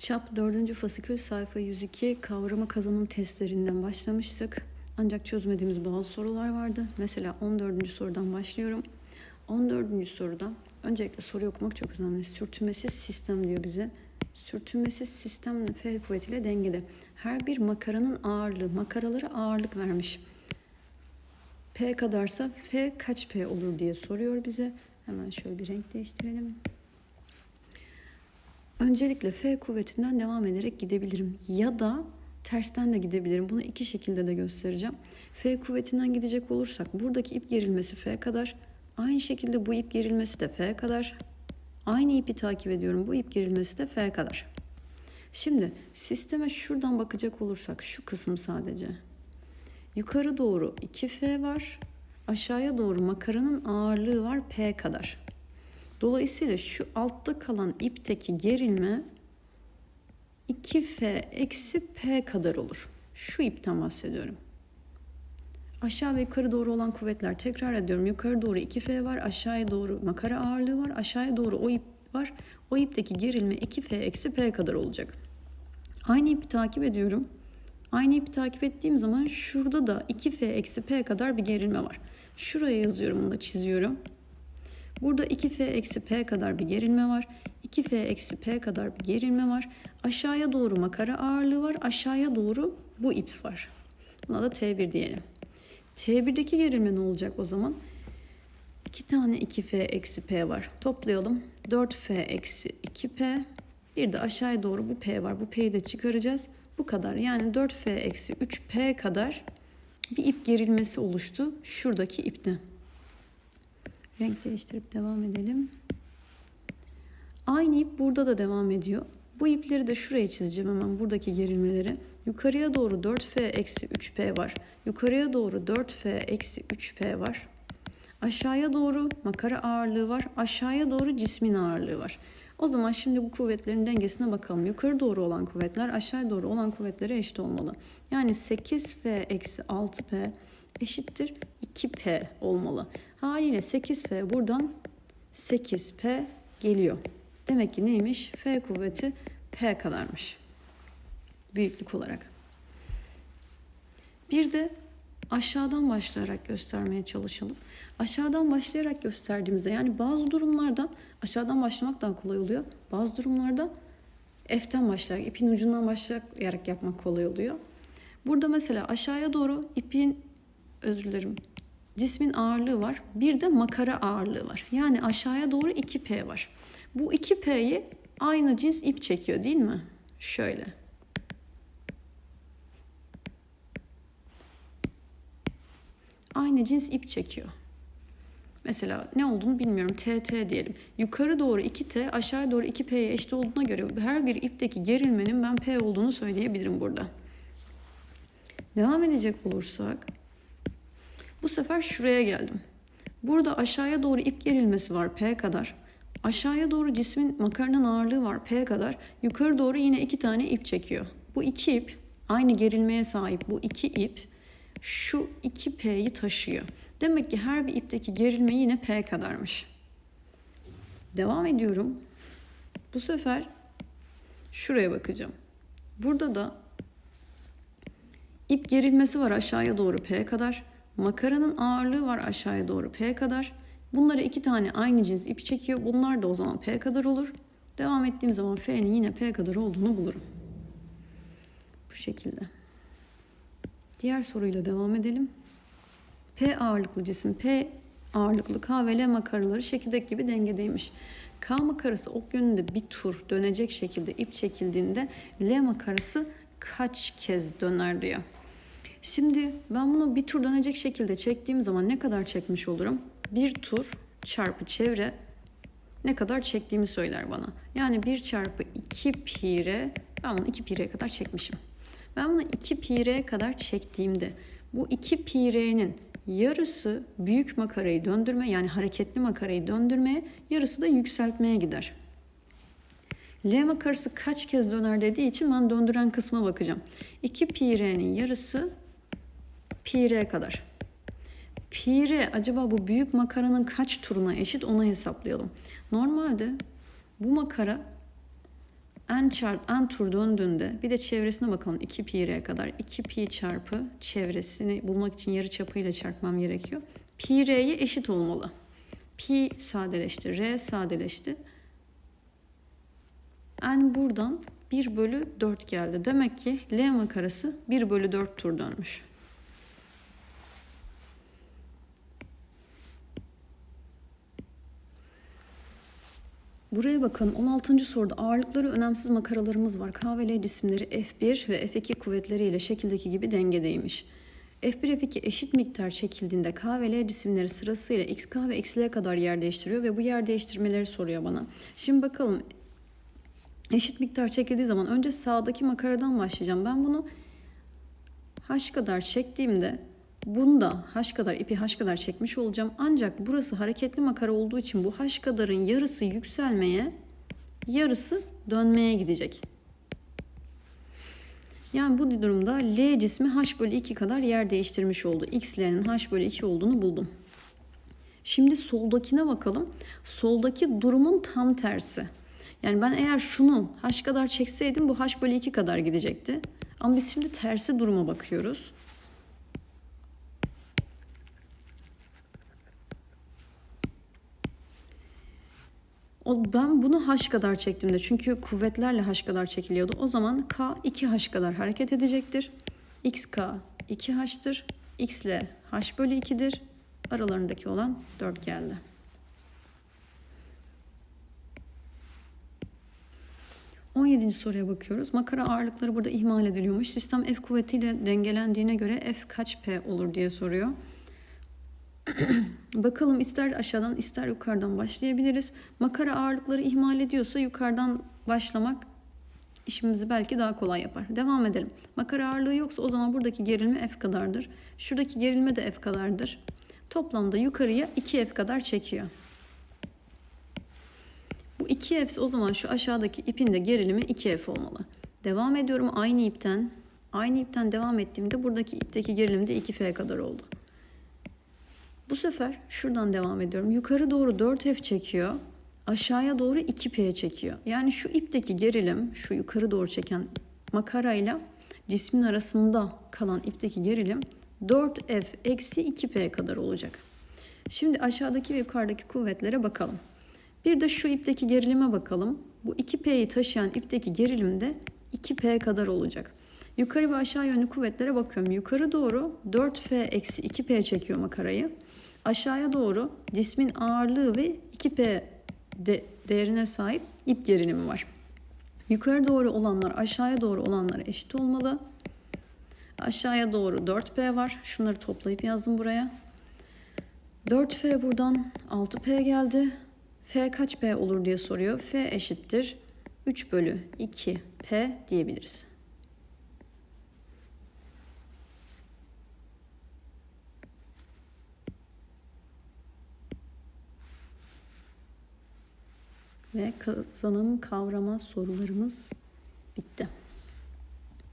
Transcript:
Çap 4. fasikül sayfa 102 kavrama kazanım testlerinden başlamıştık. Ancak çözmediğimiz bazı sorular vardı. Mesela 14. sorudan başlıyorum. 14. soruda öncelikle soruyu okumak çok önemli. Sürtünmesiz sistem diyor bize. Sürtünmesiz sistem F kuvvetiyle dengede. Her bir makaranın ağırlığı, makaralara ağırlık vermiş. P kadarsa F kaç P olur diye soruyor bize. Hemen şöyle bir renk değiştirelim. Öncelikle F kuvvetinden devam ederek gidebilirim. Ya da tersten de gidebilirim. Bunu iki şekilde de göstereceğim. F kuvvetinden gidecek olursak buradaki ip gerilmesi F kadar. Aynı şekilde bu ip gerilmesi de F kadar. Aynı ipi takip ediyorum. Bu ip gerilmesi de F kadar. Şimdi sisteme şuradan bakacak olursak şu kısım sadece. Yukarı doğru 2F var. Aşağıya doğru makaranın ağırlığı var P kadar. Dolayısıyla şu altta kalan ipteki gerilme 2F eksi P kadar olur. Şu ipten bahsediyorum. Aşağı ve yukarı doğru olan kuvvetler tekrar ediyorum. Yukarı doğru 2F var, aşağıya doğru makara ağırlığı var, aşağıya doğru o ip var. O ipteki gerilme 2F eksi P kadar olacak. Aynı ipi takip ediyorum. Aynı ipi takip ettiğim zaman şurada da 2F eksi P kadar bir gerilme var. Şuraya yazıyorum, bunu da çiziyorum. Burada 2F eksi P kadar bir gerilme var. 2F eksi P kadar bir gerilme var. Aşağıya doğru makara ağırlığı var. Aşağıya doğru bu ip var. Buna da T1 diyelim. T1'deki gerilme ne olacak o zaman? 2 tane 2F eksi P var. Toplayalım. 4F eksi 2P. Bir de aşağıya doğru bu P var. Bu P'yi de çıkaracağız. Bu kadar. Yani 4F eksi 3P kadar bir ip gerilmesi oluştu. Şuradaki ipten. Renk değiştirip devam edelim. Aynı ip burada da devam ediyor. Bu ipleri de şuraya çizeceğim hemen buradaki gerilmeleri. Yukarıya doğru 4F eksi 3P var. Yukarıya doğru 4F eksi 3P var. Aşağıya doğru makara ağırlığı var. Aşağıya doğru cismin ağırlığı var. O zaman şimdi bu kuvvetlerin dengesine bakalım. Yukarı doğru olan kuvvetler aşağıya doğru olan kuvvetlere eşit olmalı. Yani 8F eksi 6P eşittir 2P olmalı. Haliyle 8F buradan 8P geliyor. Demek ki neymiş? F kuvveti P kadarmış. Büyüklük olarak. Bir de aşağıdan başlayarak göstermeye çalışalım. Aşağıdan başlayarak gösterdiğimizde yani bazı durumlarda aşağıdan başlamak daha kolay oluyor. Bazı durumlarda F'ten başlayarak, ipin ucundan başlayarak yapmak kolay oluyor. Burada mesela aşağıya doğru ipin özür dilerim cismin ağırlığı var. Bir de makara ağırlığı var. Yani aşağıya doğru 2P var. Bu 2P'yi aynı cins ip çekiyor değil mi? Şöyle. Aynı cins ip çekiyor. Mesela ne olduğunu bilmiyorum. TT diyelim. Yukarı doğru 2T, aşağı doğru 2P'ye eşit olduğuna göre her bir ipteki gerilmenin ben P olduğunu söyleyebilirim burada. Devam edecek olursak bu sefer şuraya geldim. Burada aşağıya doğru ip gerilmesi var P kadar. Aşağıya doğru cismin makaranın ağırlığı var P kadar. Yukarı doğru yine iki tane ip çekiyor. Bu iki ip aynı gerilmeye sahip bu iki ip şu iki P'yi taşıyor. Demek ki her bir ipteki gerilme yine P kadarmış. Devam ediyorum. Bu sefer şuraya bakacağım. Burada da ip gerilmesi var aşağıya doğru P kadar. Makaranın ağırlığı var aşağıya doğru P kadar. Bunları iki tane aynı cins ip çekiyor. Bunlar da o zaman P kadar olur. Devam ettiğim zaman F'nin yine P kadar olduğunu bulurum. Bu şekilde. Diğer soruyla devam edelim. P ağırlıklı cisim P ağırlıklı K ve L makaraları şekildeki gibi dengedeymiş. K makarası ok yönünde bir tur dönecek şekilde ip çekildiğinde L makarası kaç kez döner diyor. Şimdi ben bunu bir tur dönecek şekilde çektiğim zaman ne kadar çekmiş olurum? Bir tur çarpı çevre ne kadar çektiğimi söyler bana. Yani 1 çarpı 2 pi r ben bunu 2 pi r'ye kadar çekmişim. Ben bunu 2 pi r'ye kadar çektiğimde bu 2 pi r'nin yarısı büyük makarayı döndürme yani hareketli makarayı döndürmeye yarısı da yükseltmeye gider. L makarası kaç kez döner dediği için ben döndüren kısma bakacağım. 2 pi r'nin yarısı pi r kadar. Pi r acaba bu büyük makaranın kaç turuna eşit onu hesaplayalım. Normalde bu makara n çarp n tur döndüğünde bir de çevresine bakalım 2 pi r kadar 2 pi çarpı çevresini bulmak için yarı çapıyla çarpmam gerekiyor. Pi r'ye eşit olmalı. Pi sadeleşti, r sadeleşti. n buradan 1 bölü 4 geldi. Demek ki L makarası 1 bölü 4 tur dönmüş. Buraya bakalım. 16. soruda ağırlıkları önemsiz makaralarımız var. K ve L cisimleri F1 ve F2 kuvvetleriyle şekildeki gibi dengedeymiş. F1 F2 eşit miktar çekildiğinde K ve L cisimleri sırasıyla XK ve XL kadar yer değiştiriyor ve bu yer değiştirmeleri soruyor bana. Şimdi bakalım eşit miktar çekildiği zaman önce sağdaki makaradan başlayacağım. Ben bunu H kadar çektiğimde bunda H kadar ipi H kadar çekmiş olacağım. Ancak burası hareketli makara olduğu için bu H kadarın yarısı yükselmeye, yarısı dönmeye gidecek. Yani bu durumda L cismi H bölü 2 kadar yer değiştirmiş oldu. XL'nin H bölü 2 olduğunu buldum. Şimdi soldakine bakalım. Soldaki durumun tam tersi. Yani ben eğer şunu H kadar çekseydim bu H bölü 2 kadar gidecekti. Ama biz şimdi tersi duruma bakıyoruz. Ben bunu H kadar çektiğimde çünkü kuvvetlerle H kadar çekiliyordu. O zaman K 2H kadar hareket edecektir. XK 2H'tır. X ile H bölü 2'dir. Aralarındaki olan 4 geldi. On yedinci soruya bakıyoruz. Makara ağırlıkları burada ihmal ediliyormuş. Sistem F kuvvetiyle dengelendiğine göre F kaç P olur diye soruyor. Bakalım ister aşağıdan ister yukarıdan başlayabiliriz. Makara ağırlıkları ihmal ediyorsa yukarıdan başlamak işimizi belki daha kolay yapar. Devam edelim. Makara ağırlığı yoksa o zaman buradaki gerilme F kadardır. Şuradaki gerilme de F kadardır. Toplamda yukarıya 2F kadar çekiyor. Bu 2F o zaman şu aşağıdaki ipin de gerilimi 2F olmalı. Devam ediyorum aynı ipten. Aynı ipten devam ettiğimde buradaki ipteki gerilim de 2F kadar oldu. Bu sefer şuradan devam ediyorum. Yukarı doğru 4F çekiyor. Aşağıya doğru 2P çekiyor. Yani şu ipteki gerilim, şu yukarı doğru çeken makarayla cismin arasında kalan ipteki gerilim 4F eksi 2P kadar olacak. Şimdi aşağıdaki ve yukarıdaki kuvvetlere bakalım. Bir de şu ipteki gerilime bakalım. Bu 2P'yi taşıyan ipteki gerilim de 2P kadar olacak. Yukarı ve aşağı yönlü kuvvetlere bakıyorum. Yukarı doğru 4F eksi 2P çekiyor makarayı. Aşağıya doğru cismin ağırlığı ve 2P de değerine sahip ip gerilimi var. Yukarı doğru olanlar aşağıya doğru olanlara eşit olmalı. Aşağıya doğru 4P var. Şunları toplayıp yazdım buraya. 4F buradan 6P geldi. F kaç P olur diye soruyor. F eşittir 3 bölü 2 P diyebiliriz. Ve kazanım kavrama sorularımız bitti.